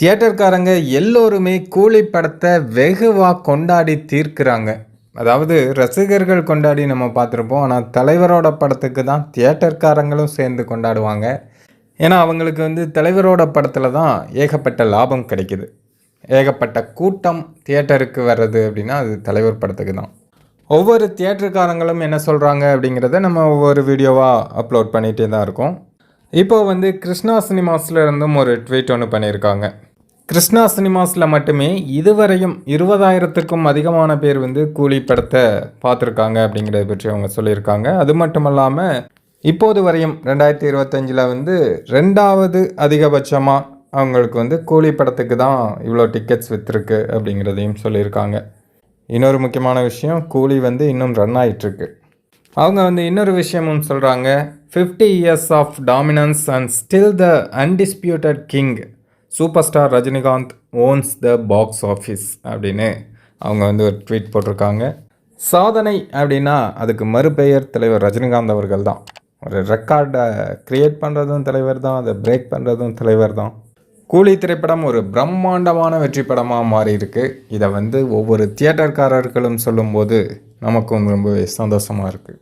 தியேட்டர்காரங்க எல்லோருமே கூலி படத்தை வெகுவாக கொண்டாடி தீர்க்கிறாங்க. அதாவது ரசிகர்கள் கொண்டாடி நம்ம பார்த்துருப்போம். ஆனால் தலைவரோட படத்துக்கு தான் தியேட்டர்காரங்களும் சேர்ந்து கொண்டாடுவாங்க. ஏன்னா அவங்களுக்கு வந்து தலைவரோட படத்தில் தான் ஏகப்பட்ட லாபம் கிடைக்குது. ஏகப்பட்ட கூட்டம் தியேட்டருக்கு வர்றது அப்படின்னா அது தலைவர் படத்துக்கு தான். ஒவ்வொரு தியேட்டருக்காரங்களும் என்ன சொல்கிறாங்க அப்படிங்கிறத நம்ம ஒவ்வொரு வீடியோவாக அப்லோட் பண்ணிகிட்டே தான் இருக்கோம். இப்போ வந்து கிருஷ்ணா சினிமாஸ்ல இருந்தும் ஒரு ட்வீட் ஒன்று பண்ணியிருக்காங்க. கிருஷ்ணா சினிமாஸில் மட்டுமே இதுவரையும் இருபதாயிரத்துக்கும் அதிகமான பேர் வந்து கூலி படத்தை பார்த்துருக்காங்க அப்படிங்கிறத பற்றி அவங்க சொல்லியிருக்காங்க. அது மட்டும் இல்லாமல் இப்போது வரையும் ரெண்டாயிரத்தி இருபத்தஞ்சில் வந்து ரெண்டாவது அதிகபட்சமாக அவங்களுக்கு வந்து கூலி படத்துக்கு தான் இவ்வளோ டிக்கெட்ஸ் விற்றுருக்கு அப்படிங்கிறதையும் சொல்லியிருக்காங்க. இன்னொரு முக்கியமான விஷயம் கூலி வந்து இன்னும் ரன் ஆயிட்டிருக்கு. அவங்க வந்து இன்னொரு விஷயமும் சொல்கிறாங்க fifty years of dominance and still the undisputed king super star Rajinikanth owns the box office அப்படின்னு அவங்க வந்து ஒரு ட்வீட் போட்டிருக்காங்க. சாதனை அப்படின்னா அதுக்கு மறுபெயர் தலைவர் ரஜினிகாந்த் அவர்கள் தான். ஒரு ரெக்கார்டை க்ரியேட் பண்ணுறதும் தலைவர் தான் அதை பிரேக் பண்ணுறதும் தலைவர் தான். கூலி திரைப்படம் ஒரு பிரம்மாண்டமான வெற்றி படமாக மாறி இருக்கு. இதை வந்து ஒவ்வொரு தியேட்டர்காரர்களும் சொல்லும்போது நமக்கும் ரொம்பவே சந்தோஷமாக இருக்குது